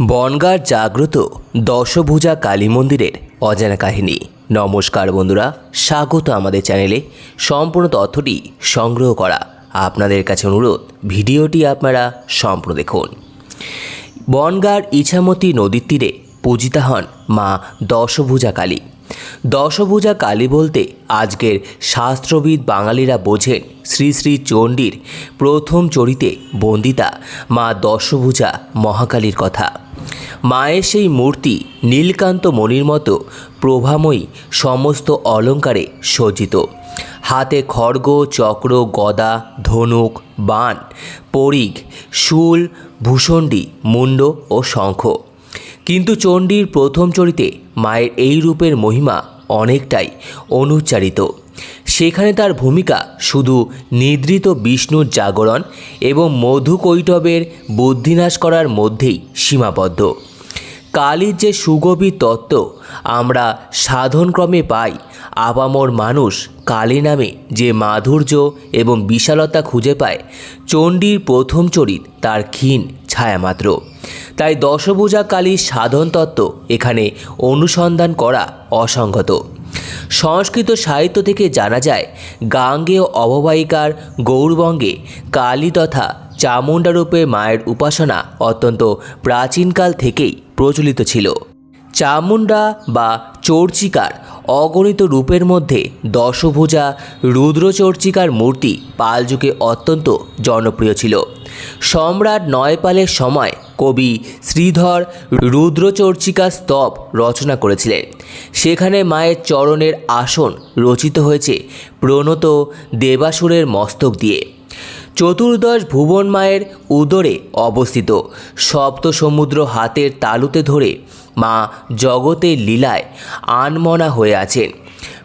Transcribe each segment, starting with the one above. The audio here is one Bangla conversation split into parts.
বনগাঁর জাগ্রত দশভুজা কালী মন্দিরের অজানা কাহিনী। নমস্কার বন্ধুরা, স্বাগত আমাদের চ্যানেলে। সম্পূর্ণ তথ্যটি সংগ্রহ করা আপনাদের কাছে অনুরোধ, ভিডিওটি আপনারা সম্পূর্ণ দেখুন। বনগাঁর ইছামতি নদীর তীরে পূজিতা হন মা দশভুজা কালী। দশভুজা কালী বলতে আজকের শাস্ত্রবিদ বাঙালিরা বোঝেন শ্রী শ্রী চণ্ডীর প্রথম চরিতে বন্দিতা মা দশভুজা মহাকালীর কথা। মায়ের সেই মূর্তি নীলকান্ত মণির মতো প্রভাময়ী সমস্ত অলঙ্কারে সজ্জিত। হাতে খড়গ, চক্র, গদা, ধনুক, বান পরিঘ শুল, ভূষণ্ডী, মুণ্ড ও শঙ্খ। কিন্তু চণ্ডীর প্রথম চরিতে মায়ের এই রূপের মহিমা অনেকটাই অনুচ্চারিত। সেখানে তার ভূমিকা শুধু নিদ্রিত বিষ্ণুর জাগরণ এবং মধুকৈটবের বুদ্ধিনাশ করার মধ্যেই সীমাবদ্ধ। কালীর যে সুগভীর তত্ত্ব আমরা সাধনক্রমে পাই, আপামর মানুষ কালী নামে যে মাধুর্য এবং বিশালতা খুঁজে পায়, চণ্ডীর প্রথম চরিত তার ক্ষীণ ছায়ামাত্র। তাই দশভুজা কালীর সাধন তত্ত্ব এখানে অনুসন্ধান করা অসঙ্গত। সংস্কৃত সাহিত্য থেকে জানা যায়, গাঙ্গেয় অববাহিকার গৌরবঙ্গে কালী তথা চামুণ্ডা রূপে মায়ের উপাসনা অত্যন্ত প্রাচীনকাল থেকেই প্রচলিত ছিল। চামুণ্ডা বা চর্চিকার অগণিত রূপের মধ্যে দশভুজা রুদ্রচর্চিকার মূর্তি পালযুগে অত্যন্ত জনপ্রিয় ছিল। সম্রাট নয়পালের সময় কবি শ্রীধর রুদ্রচর্চিকা স্তব রচনা করেছিলেন। সেখানে মায়ের চরণের আসন রচিত হয়েছে প্রণত দেবাসুরের মস্তক দিয়ে। চতুর্দশ ভুবন মায়ের উদরে অবস্থিত। সপ্ত সমুদ্র হাতের তালুতে ধরে মা জগতের লীলায় আনমনা হয়ে আছেন।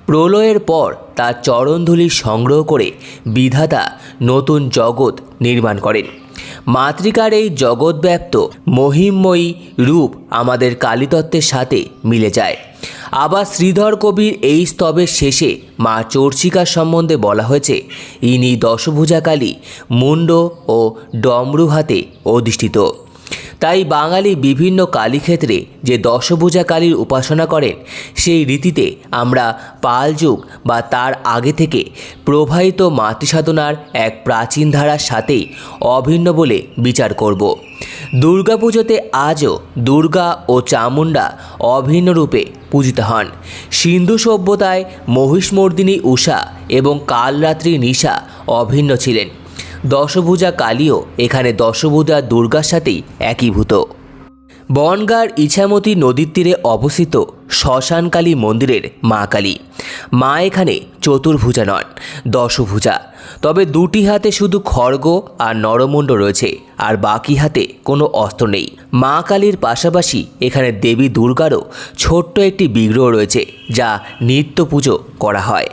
প্রলয়ের পর তার চরণধুলি সংগ্রহ করে বিধাতা নতুন জগৎ নির্মাণ করেন। মাতৃকার এই জগৎব্যাপ্ত মহিমময়ী রূপ আমাদের কালীতত্ত্বের সাথে মিলে যায়। আবার শ্রীধর কবির এই স্তবের শেষে মা চর্চিকার সম্বন্ধে বলা হয়েছে, ইনি দশভুজা কালী মুন্ড ও ডমরু হাতে অধিষ্ঠিত। তাই বাঙালি বিভিন্ন কালীক্ষেত্রে যে দশভূজা কালীর উপাসনা করেন, সেই রীতিতে আমরা পাল যুগ বা তার আগে থেকে প্রবাহিত মাতৃসাধনার এক প্রাচীন ধারার সাথেই অভিন্ন বলে বিচার করব। দুর্গাপুজোতে আজও দুর্গা ও চামুণ্ডা অভিন্ন রূপে পূজিত হন। সিন্ধু সভ্যতায় মহিষমর্দিনী উষা এবং কালরাত্রি নিশা অভিন্ন ছিলেন। দশভুজা কালীও এখানে দশভুজা দুর্গার সাথেই একীভূত। বনগাঁর ইছামতি নদীর তীরে অবস্থিত শ্মশানকালী মন্দিরের মা কালী। মা এখানে চতুর্ভুজা নন, দশভুজা। তবে দুটি হাতে শুধু খড়গ আর নরমুণ্ড রয়েছে, আর বাকি হাতে কোনো অস্ত্র নেই। মা কালীর পাশাপাশি এখানে দেবী দুর্গারও ছোট্ট একটি বিগ্রহ রয়েছে, যা নিত্য পুজো করা হয়।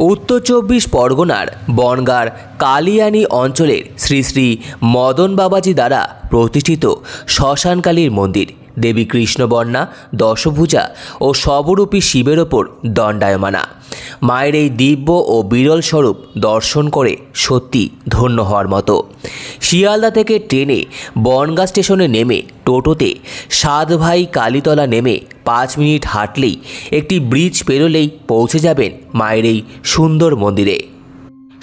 উত্তর চব্বিশ পরগনার বনগার কালিয়ানি অঞ্চলের শ্রী শ্রী মদন বাবাজি দ্বারা প্রতিষ্ঠিত শ্মশানকালীর মন্দির। দেবী কৃষ্ণবর্ণা, দশভুজা ও সবরূপী শিবের ওপর দণ্ডায়মানা। মায়ের এই দিব্য ও বিরল স্বরূপ দর্শন করে সত্যি ধন্য হওয়ার মতো। শিয়ালদা থেকে ট্রেনে বনগাঁ স্টেশনে নেমে টোটোতে সাত ভাই কালীতলা নেমে পাঁচ মিনিট হাঁটলেই একটি ব্রিজ পেরোলেই পৌঁছে যাবেন মায়ের এই সুন্দর মন্দিরে।